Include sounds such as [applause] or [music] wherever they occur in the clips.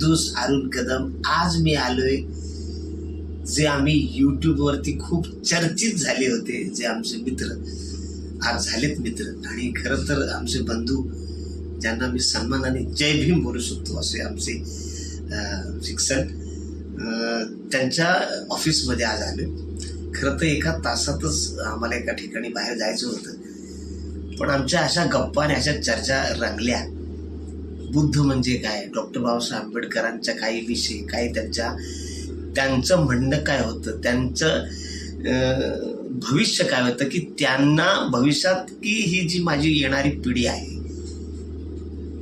दोस्त अरुण कदम आज मी आलोय जे आम्ही यूट्यूबवरती खूप चर्चित झाले होते जे आमचे मित्र आज झालेत मित्र. आणि खरं तर आमचे बंधू ज्यांना मी सन्मानाने जय भीम बोलू शकतो असे आमचे शिक्षण शिक्षक त्यांच्या ऑफिसमध्ये आज आलो. खरं तर एका तासातच आम्हाला एका ठिकाणी बाहेर जायचं होतं. पण आमच्या अशा गप्पा आणि अशा चर्चा रंगल्या. बुद्ध म्हणजे काय? डॉक्टर बाबासाहेब आंबेडकरांच्या काही विषय काही त्यांच्या त्यांचं म्हणणं काय होतं? त्यांचं भविष्य काय होतं की त्यांना भविष्यात की ही जी माझी येणारी पिढी आहे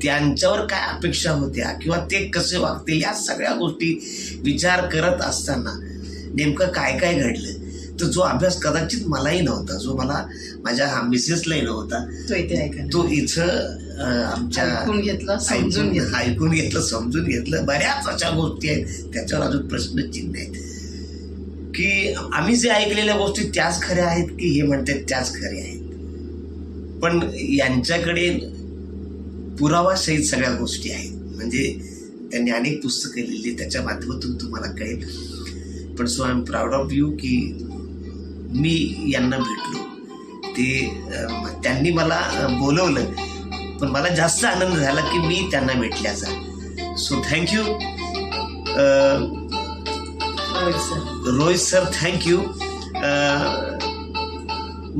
त्यांच्यावर काय अपेक्षा होत्या किंवा ते कसे वागतील या सगळ्या गोष्टी विचार करत असताना नेमकं काय काय घडलं? तर जो अभ्यास कदाचित मलाही नव्हता जो मला माझ्या हा मिसेसलाही नव्हता तो इथे आमच्या ऐकून घेतलं समजून ऐकून घेतलं. ऐकून घेतलं समजून घेतलं. बऱ्याच अशा गोष्टी आहेत त्याच्यावर अजून प्रश्नचिन्ह आहेत. की आम्ही जे ऐकलेल्या गोष्टी त्याच खऱ्या आहेत की हे म्हणतात त्याच खऱ्या आहेत? पण यांच्याकडे पुरावा सहित सगळ्या गोष्टी आहेत. म्हणजे त्यांनी अनेक पुस्तकं लिहिली त्याच्या माध्यमातून तुम्हाला कळेल. पण so I am proud of you की मी यांना भेटलो. ते त्यांनी मला बोलवलं. पण मला जास्त आनंद झाला की मी त्यांना भेटल्याचा. So thank you Rohit sir thank you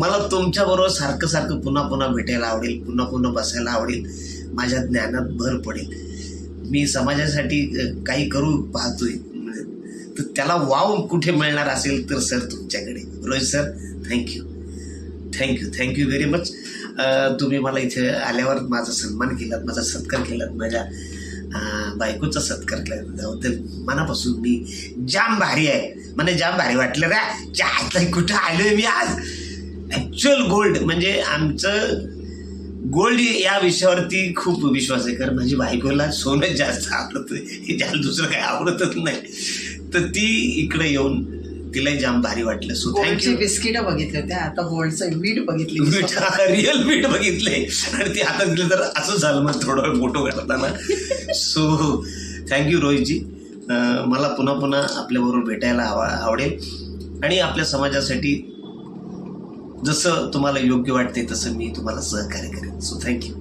मला तुमच्याबरोबर सारखं सारखं पुन्हा पुन्हा भेटायला आवडेल पुन्हा पुन्हा बसायला आवडेल. माझ्या ज्ञानात भर पडेल. मी समाजासाठी काही करू पाहतोय. तर त्याला वाव कुठे मिळणार असेल तर सर तुमच्याकडे. Rohit sir thank you thank you thank you very much तुम्ही मला इथे आल्यावर माझा सन्मान केलात माझा सत्कार केलात माझ्या बायकोचा सत्कार केला त्याबद्दल मनापासून मी जाम भारी आहे. मला जाम भारी वाटलं रे. चाय कुठं आलोय मी आज? ॲक्च्युअल गोल्ड म्हणजे आमचं गोल्ड या विषयावरती खूप विश्वास आहे. कारण माझी बायकोला सोनं जास्त आवडतं हे ज्याला दुसरं काही आवडतच नाही. तर ती इकडे येऊन तिलाही जाम भारी वाटलं. सो थँक्यू बिस्किट बघितले होते आता गोल्डचं मीठ बघितली. [laughs] रिअल मीठ बघितले. आणि ते हातात दिलं तर असं झालं मग थोडा फोटो काढताना. So thank you Rohitji. मला पुन्हा पुन्हा आपल्याबरोबर भेटायला आवा आवडेल. आणि आपल्या समाजासाठी जसं तुम्हाला योग्य वाटते तसं मी तुम्हाला सहकार्य करेन. So thank you